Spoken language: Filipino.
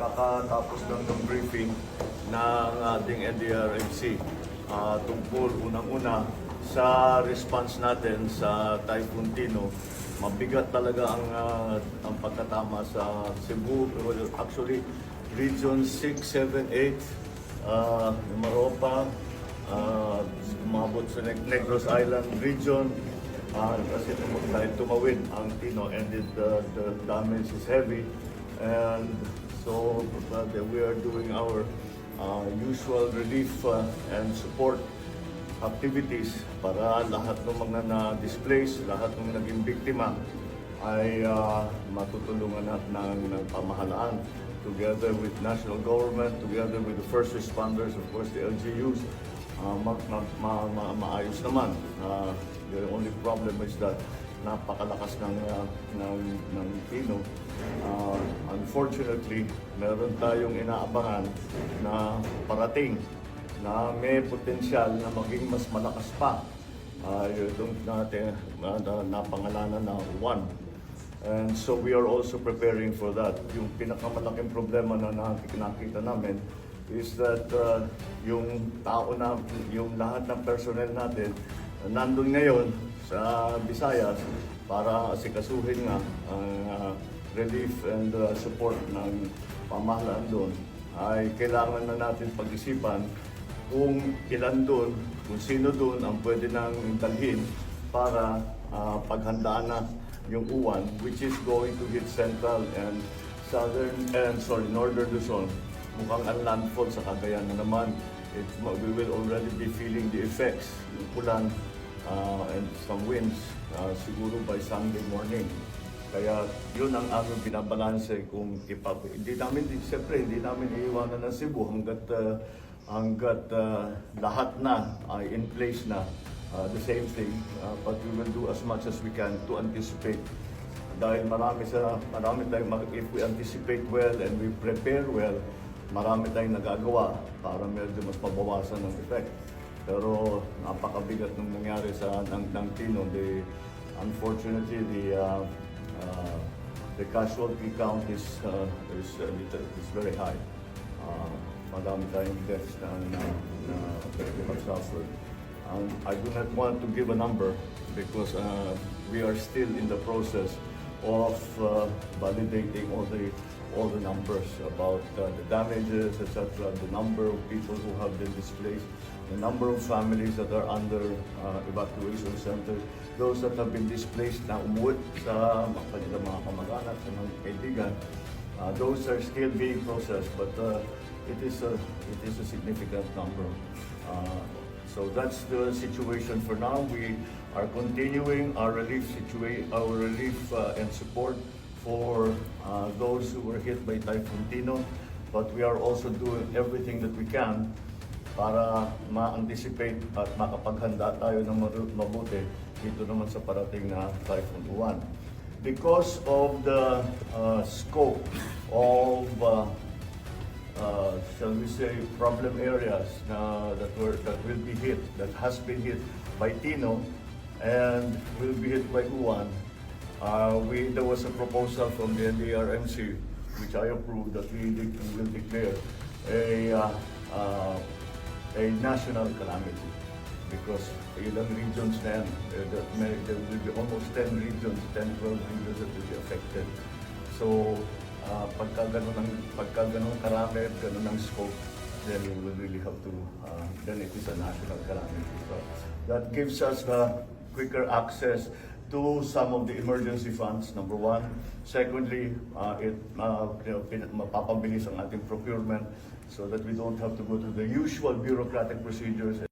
kakatapos lang ng briefing ng ating NDRMC ah, tungkol unang-una sa response natin sa Typhoon Tino. Mabigat talaga ang, ah, ang pagkatama sa Cebu. Well, Actually, Region 6, 7, 8, uh, Maropa, uh, umabot sa Neg- Negros Island region, uh, kasi dahil tumawid ang Tino and it, uh, the damage is heavy. And so uh, we are doing our uh, usual relief uh, and support activities para lahat ng mga na-displace, lahat ng naging biktima ay uh, matutulungan natin ng, ng pamahalaan together with national government, together with the first responders, of course the LGUs, uh, ma, ma, ma, ma- maayos naman. Uh, the only problem is that napakalakas ng, uh, ng, ng Tino. Uh, unfortunately, meron tayong inaabangan na parating na may potensyal na maging mas malakas pa. Uh, yung natin uh, na, napangalanan na one. And so we are also preparing for that. Yung pinakamalaking problema na nakikita namin is that uh, yung tao na, yung lahat ng personnel natin nandun ngayon sa Visayas para asikasuhin nga ang uh, relief and uh, support ng pamahalaan doon. Ay kailangan na natin pag-isipan kung ilan doon, kung sino doon ang pwede nang dalhin para ah, paghandaan na yung uwan which is going to hit central and southern and sorry northern Luzon mukhang ang landfall sa Cagayan na naman it, we will already be feeling the effects yung ulan ah, and some winds ah, siguro by Sunday morning kaya yun ang aming binabalanse kung ipap... Hindi namin, siyempre, hindi namin iiwanan ng Cebu hanggat, uh, hanggat uh, lahat na ay in place na uh, the same thing. Uh, but we will do as much as we can to anticipate. Dahil marami sa, marami tayong, if we anticipate well and we prepare well, marami tayong nagagawa para medyo mas mabawasan ng effect. Pero napakabigat ng nangyari sa ng, ng Tino. The, unfortunately, the uh, uh, the casualty count is uh, is, uh, is very high. Uh, madami tayong deaths na, na, na very much suffered. Um, I do not want to give a number because uh, we are still in the process of uh, validating all the all the numbers about uh, the damages, etc., the number of people who have been displaced, the number of families that are under uh, evacuation centers, those that have been displaced na umuwi sa mga kanilang mga kamag-anak, sa mga kaibigan, uh, those are still being processed, but uh, it is a it is a significant number. Uh, so that's the situation for now. We are continuing our relief situa- our relief uh, and support for uh, those who were hit by Typhoon Tino, but we are also doing everything that we can para ma-anticipate at makapaghanda tayo ng mabuti dito naman sa parating na Typhoon Uwan. Because of the uh, scope of uh, uh, shall we say, problem areas na, that were that will be hit, that has been hit by Tino and will be hit by Uwan. Uh, we, there was a proposal from the NDRMC, which I approved, that we, de- will declare a, uh, uh, a national calamity. Because ilang regions yan, eh, that may, there will be almost 10 regions, 10, 12 regions that will be affected. So, uh, pagka ganun ang pagka ganun karami at ganun ang scope, then we will really have to, uh, then it is a national calamity. So, that gives us the quicker access to some of the emergency funds, number one. Secondly, uh, it uh, you know, mapapabilis ang ating procurement so that we don't have to go to the usual bureaucratic procedures